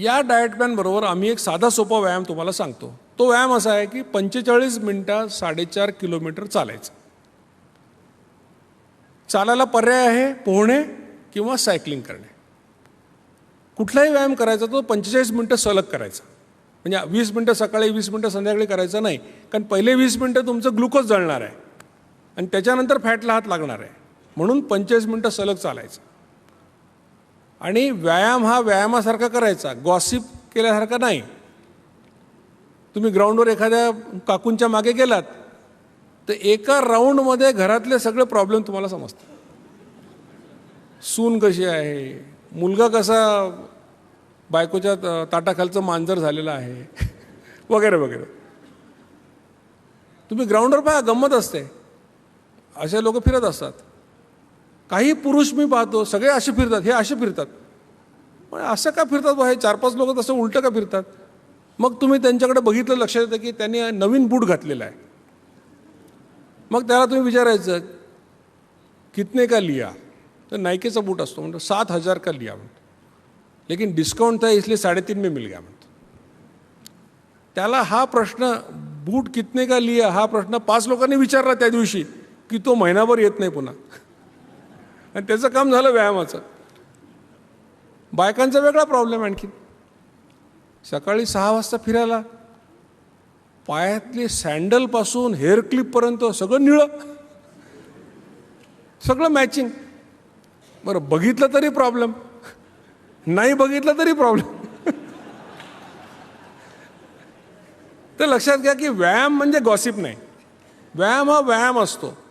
या डाएट प्लॅनबरोबर आम्ही एक साधा सोपा व्यायाम तुम्हाला सांगतो. तो व्यायाम असा आहे की पंचेचाळीस मिनटात साडेचार किलोमीटर चालायचं. चालायला पर्याय आहे पोहणे किंवा सायकलिंग करणे. कुठलाही व्यायाम करायचा तो पंचेचाळीस मिनटं सलग करायचा. म्हणजे वीस मिनटं सकाळी वीस मिनटं संध्याकाळी करायचं नाही. कारण पहिले वीस मिनटं तुमचं ग्लुकोज जळणार आहे. आणि त्याच्यानंतर फॅटला हात लागणार आहे. म्हणून पंचेचाळीस मिनटं सलग चालायचं. आणि व्यायाम हा व्यायामासारखा करायचा. गॉसिप केल्यासारखा नाही. तुम्ही ग्राउंडवर एखाद्या काकूंच्या मागे गेलात तर एका राऊंडमध्ये घरातले सगळे प्रॉब्लेम तुम्हाला समजतात. सून कशी आहे? मुलगा कसा बायकोच्या ताटाखालचं मांजर झालेलं आहे? वगैरे वगैरे. तुम्ही ग्राउंडवर पहा गंमत असते. असे लोक फिरत असतात. काही पुरुष मी पाहतो सगळे असे फिरतात हे असे फिरतात. पण असं का फिरतात बा? हे चार पाच लोक तसं उलटं का फिरतात? मग तुम्ही त्यांच्याकडे बघितलं लक्षात येतं की त्यांनी नवीन बूट घातलेला आहे. मग त्याला तुम्ही विचारायचं कितने का लिया? तर नायकेचा बूट असतो म्हणतो सात हजार का लिया म्हणतो. लेकिन डिस्काउंट था इसलिए साडेतीन में मिल गया म्हणतो. त्याला हा प्रश्न बूट कितने का लिया? हा प्रश्न पाच लोकांनी विचारला त्या दिवशी की तो महिनाभर येत नाही पुन्हा. आणि त्याचं काम झालं व्यायामाचं. बायकांचा वेगळा प्रॉब्लेम आणखी सकाळी सहा वाजता फिरायला पायातले सँडलपासून हेअर क्लिपपर्यंत सगळं निळं. सगळं मॅचिंग बरं बघितलं तरी प्रॉब्लेम नाही बघितलं तरी प्रॉब्लेम तर लक्षात घ्या की व्यायाम म्हणजे गॉसिप नाही. व्यायाम हा व्यायाम असतो.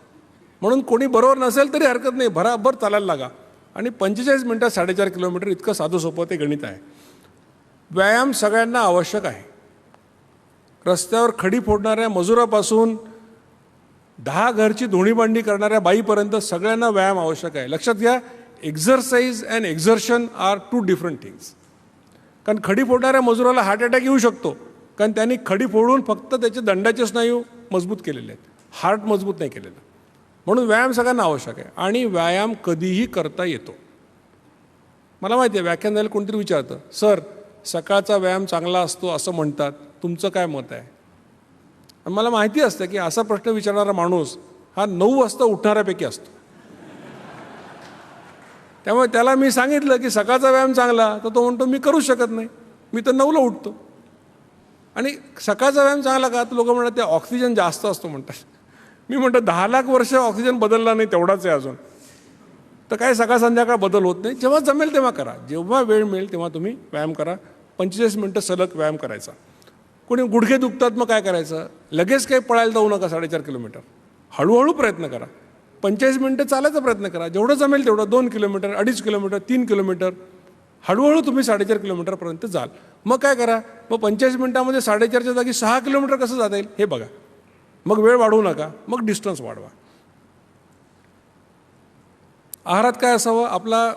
म्हणून कोणी बरोबर नसेल तरी हरकत नाही. भराभर चालायला लागा. आणि पंचेचाळीस मिनटात साडेचार किलोमीटर इतकं साधं सोपं ते गणित आहे. व्यायाम सगळ्यांना आवश्यक आहे. रस्त्यावर खडी फोडणाऱ्या मजुरापासून दहा घरची धुणीभांडी करणाऱ्या बाईपर्यंत सगळ्यांना व्यायाम आवश्यक आहे. लक्षात घ्या exercise and exertion are two different things कारण खडी फोडणाऱ्या मजुराला हार्ट अटॅक येऊ शकतो. कारण त्यांनी खडी फोडून फक्त त्याचे दंडाचे स्नायू हो, मजबूत केलेले आहेत. हार्ट मजबूत नाही केलेलं. म्हणून व्यायाम सगळ्यांना आवश्यक आहे. आणि व्यायाम कधीही करता येतो. मला माहिती आहे व्याख्यान द्यायला कोणतरी विचारतं सर सकाळचा व्यायाम चांगला असतो असं म्हणतात. तुमचं काय मत आहे? आणि मला माहिती असतं की असा प्रश्न विचारणारा माणूस हा नऊ वाजता उठणाऱ्यापैकी असतो. त्यामुळे त्याला मी सांगितलं की सकाळचा व्यायाम चांगला तर तो म्हणतो मी करू शकत नाही. मी तर नऊला उठतो. आणि सकाळचा व्यायाम चांगला का? तर लोक म्हणतात ते ऑक्सिजन जास्त असतो म्हणतात. मी म्हणतो दहा लाख वर्ष ऑक्सिजन बदलला नाही तेवढाच आहे अजून. तर काय सकाळ संध्याकाळ बदल होत नाही. जेव्हा जमेल तेव्हा करा. जेव्हा वेळ मिळेल तेव्हा तुम्ही व्यायाम करा. पंचेचाळीस मिनटं सलग व्यायाम करायचा. कोणी गुडघे दुखतात मग काय करायचं? लगेच काही पळायला जाऊ नका साडेचार किलोमीटर. हळूहळू प्रयत्न करा. पंचेचाळीस मिनटं चालायचा प्रयत्न करा. जेवढं जमेल तेवढं दोन किलोमीटर अडीच किलोमीटर तीन किलोमीटर. हळूहळू तुम्ही साडेचार किलोमीटरपर्यंत जाल. मग काय करा? मग पंचेचाळीस मिनटामध्ये साडेचारच्या जागी सहा किलोमीटर कसं जाता येईल? हे बघा. मग वेळ वाढवू नका मग डिस्टन्स वाढवा. आहारात काय असावं? आपला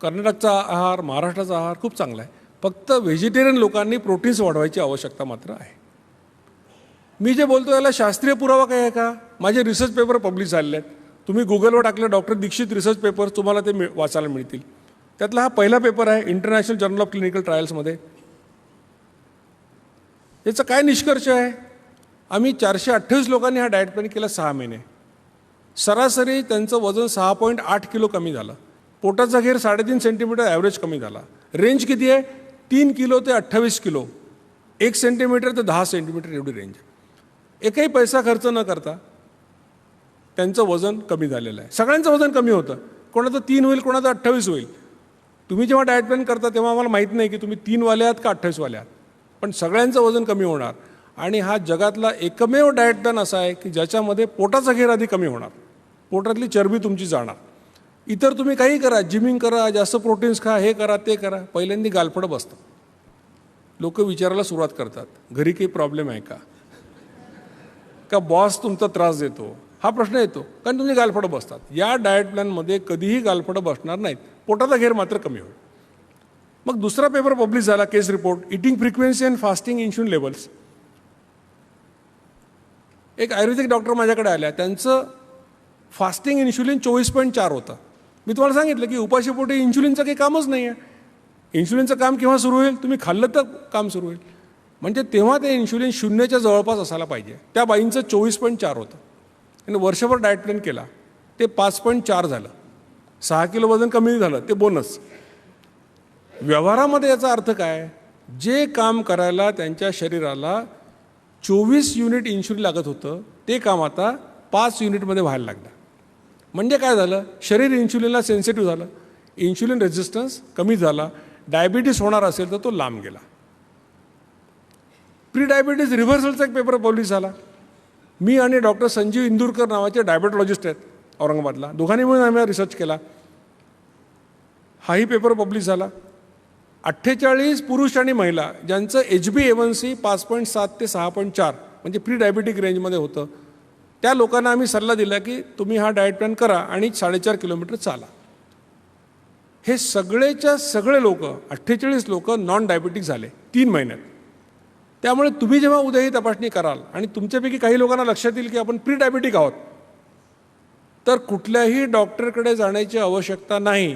कर्नाटकचा आहार महाराष्ट्राचा आहार खूप चांगला आहे. फक्त व्हेजिटेरियन लोकांनी प्रोटीन्स वाढवायची आवश्यकता मात्र आहे. मी जे बोलतो याला शास्त्रीय पुरावा काय आहे का? माझे रिसर्च पेपर पब्लिश झालेले आहेत. तुम्ही गुगलवर टाकले डॉक्टर दीक्षित रिसर्च पेपर तुम्हाला ते मिळ वाचायला मिळतील. त्यातला हा पहिला पेपर आहे इंटरनॅशनल जर्नल ऑफ क्लिनिकल ट्रायल्समध्ये याचा काय निष्कर्ष आहे? आम्ही चारशे अठ्ठावीस लोकांनी हा डाएट प्लॅन केला सहा महिने. सरासरी त्यांचं वजन सहा पॉईंट आठ किलो कमी झालं. पोटाचा घेर साडेतीन सेंटीमीटर ॲव्हरेज कमी झाला. रेंज किती आहे? तीन किलो ते अठ्ठावीस किलो. एक सेंटीमीटर ते दहा सेंटीमीटर एवढी रेंज एकही पैसा खर्च न करता त्यांचं वजन कमी झालेलं आहे. सगळ्यांचं वजन कमी होतं. कोणाचं तीन होईल कोणाचं अठ्ठावीस होईल. तुम्ही जेव्हा डाएट प्लॅन करता तेव्हा आम्हाला माहीत नाही की तुम्ही तीनवाले आहात का अठ्ठावीसवाले आहात. पण सगळ्यांचं वजन कमी होणार. आणि हा जगातला एकमेव डाएट प्लॅन असा आहे की ज्याच्यामध्ये पोटाचा घेर आधी कमी होणार. पोटातली चरबी तुमची जाणार. इतर तुम्ही काही करा जिमिंग करा जास्त प्रोटीन्स खा हे करा ते करा. पहिल्यांदा गालफडं बसतं. लोक विचारायला सुरुवात करतात घरी काही प्रॉब्लेम आहे का? का बॉस तुमचा त्रास देतो? हा प्रश्न येतो. कारण तुम्ही गालफडं बसतात. या डाएट प्लॅनमध्ये कधीही गालफडं बसणार नाहीत. पोटाचा घेर मात्र कमी होईल. मग दुसरा पेपर पब्लिश झाला case report eating frequency and fasting insulin levels एक आयुर्वेदिक डॉक्टर माझ्याकडे आल्या. त्यांचं फास्टिंग इन्शुलिन चोवीस पॉईंट चार होतं. मी तुम्हाला सांगितलं की उपाशीपोटी इन्शुलिनचं काही कामच नाही आहे इन्शुलिनचं काम केव्हा सुरू होईल? तुम्ही खाल्लं तर काम सुरू होईल. म्हणजे तेव्हा ते इन्शुलिन शून्याच्या जवळपास असायला पाहिजे. त्या बाईंचं चोवीस पॉईंट चार होतं. आणि वर्षभर डाएट प्लॅन केला. ते पाच पॉईंट चार झालं. सहा किलो वजन कमी झालं. ते बोनस व्यवहारामध्ये याचा अर्थ काय? जे काम करायला त्यांच्या शरीराला चोवीस युनिट इन्शुलिन लागत होतं ते काम आता पाच युनिटमध्ये व्हायला लागलं. म्हणजे काय झालं? शरीर इन्शुलिनला सेन्सिटिव्ह झालं. इन्शुलिन रेझिस्टन्स कमी झाला. डायबिटीस होणार असेल तर तो लांब गेला. प्री डायबिटीज रिव्हर्सलचा एक पेपर पब्लिश झाला. मी आणि डॉक्टर संजीव इंदूरकर नावाचे डायबेटॉलॉजिस्ट आहेत औरंगाबादला. दोघांनी मिळून आम्ही रिसर्च केला. हाही पेपर पब्लिश झाला. अठ्ठेचाळीस पुरुष आणि महिला ज्यांचं H B A one C पाच पॉईंट सात ते सहा पॉईंट चार म्हणजे प्री डायबिटिक रेंजमध्ये होतं. त्या लोकांना आम्ही सल्ला दिला की तुम्ही हा डाएट प्लॅन करा आणि साडेचार किलोमीटर चाला. हे सगळेच्या सगळे लोक अठ्ठेचाळीस लोक नॉन डायबिटिक झाले तीन महिन्यात. त्यामुळे तुम्ही जेव्हा उद्या ही तपासणी कराल आणि तुमच्यापैकी काही लोकांना लक्षात येईल की आपण प्री डायबिटिक आहोत तर कुठल्याही डॉक्टरकडे जाण्याची आवश्यकता नाही.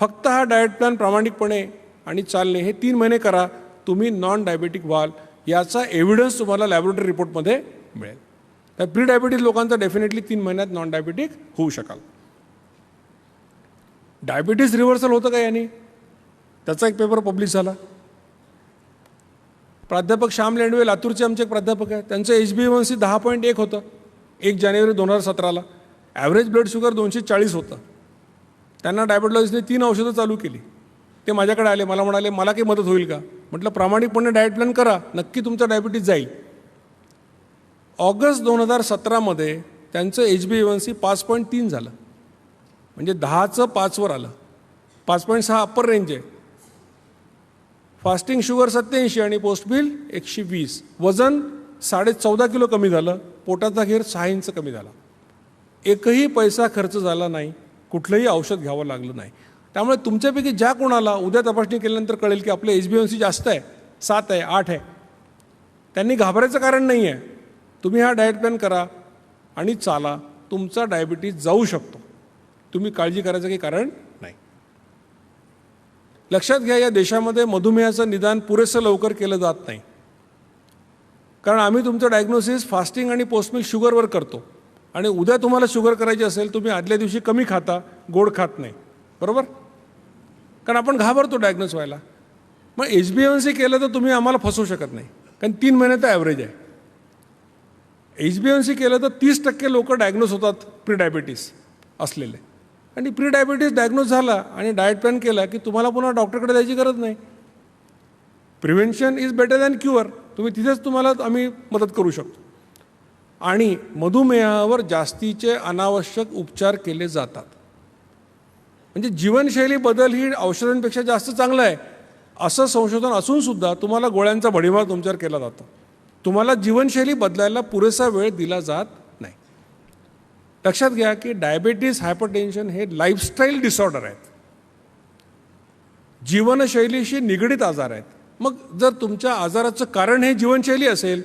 फक्त हा डाएट प्लॅन प्रामाणिकपणे आणि चालणे हे तीन महिने करा. तुम्ही नॉन डायबेटिक व्हाल. याचा एव्हिडन्स तुम्हाला लॅबोरेटरी रिपोर्टमध्ये मिळेल. तर प्री डायबिटीज लोकांचा डेफिनेटली तीन महिन्यात नॉन डायबेटिक होऊ शकाल. डायबिटीज रिव्हर्सल होतं का याने? त्याचा एक पेपर पब्लिश झाला. प्राध्यापक श्याम लेंडवे लातूरचे आमचे एक प्राध्यापक आहे त्यांचं एच बी वन सी दहा पॉईंट एक होतं. एक जानेवारी दोन हजार सतराला. ॲव्हरेज ब्लड शुगर दोनशे चाळीस होतं. त्यांना डायबेटॉलॉजिस्टने तीन औषधं चालू केली. ते माझ्याकडे आले मला म्हणाले मला काही मदत होईल का? म्हटलं प्रामाणिकपणे डाएट प्लॅन करा नक्की तुमचा डायबिटीज जाईल. ऑगस्ट दोन हजार सतरामध्ये त्यांचं H B A one C पाच पॉईंट तीन झालं. म्हणजे दहाचं पाचवर आलं. पाच पॉईंट सहा अप्पर रेंज आहे. फास्टिंग शुगर सत्याऐंशी आणि पोस्ट बिल एकशे वीस. वजन साडे चौदा किलो कमी झालं. पोटाचा घेर सहा इंच कमी झाला. एकही पैसा खर्च झाला नाही. कुठलंही औषध घ्यावं लागलं नाही. त्यामुळे तुमच्यापैकी ज्या कोणाला उद्या तपासणी केल्यानंतर कळेल की आपलं एच बी एन सी जास्त आहे सात आहे आठ आहे त्यांनी घाबरायचं कारण नाही आहे तुम्ही हा डाएट प्लॅन करा आणि चाला. तुमचा डायबिटीज जाऊ शकतो. तुम्ही काळजी करायचं काही कारण नाही. लक्षात घ्या या देशामध्ये मधुमेहाचं निदान पुरेसं लवकर केलं जात नाही. कारण आम्ही तुमचं डायग्नोसिस फास्टिंग आणि पोस्टमिक शुगरवर करतो. आणि उद्या तुम्हाला शुगर करायची असेल तुम्ही आदल्या दिवशी कमी खाता गोड खात नाही. बरोबर? कारण आपण घाबरतो डायग्नोस व्हायला. मग एच बी एन सी केलं तर तुम्ही आम्हाला फसवू शकत नाही. कारण तीन महिन्याचं ॲव्हरेज आहे. एच बी एन सी केलं तर तीस टक्के लोक डायग्नोस होतात प्री डायबिटीस असलेले. आणि प्री डायबिटीस डायग्नोस झाला आणि डाएट प्लॅन केला की तुम्हाला पुन्हा डॉक्टरकडे जायची गरज नाही. Prevention is better than cure तुम्ही तिथेच तुम्हाला आम्ही मदत करू शकतो. आणि मधुमेहावर जास्तीचे अनावश्यक उपचार केले जातात. म्हणजे जीवनशैली बदल ही औषधांपेक्षा जास्त चांगलं आहे. असं संशोधन असून सुद्धा तुम्हाला गोळ्यांचा भडीमार तुमच्यावर केला जातो. तुम्हाला जीवनशैली बदलायला पुरेसा वेळ दिला जात नाही. लक्षात घ्या की डायबेटीस हायपरटेन्शन हे लाईफस्टाईल डिसऑर्डर आहेत. जीवनशैलीशी निगडीत आजार आहेत. मग जर तुमच्या आजाराचं कारण हे जीवनशैली असेल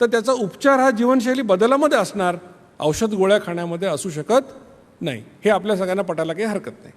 तर त्याचा उपचार हा जीवनशैली बदलामध्ये असणार. औषध गोळ्या खाण्यामध्ये असू शकत नाही. हे आपल्या सगळ्यांना पटायला काही हरकत नाही.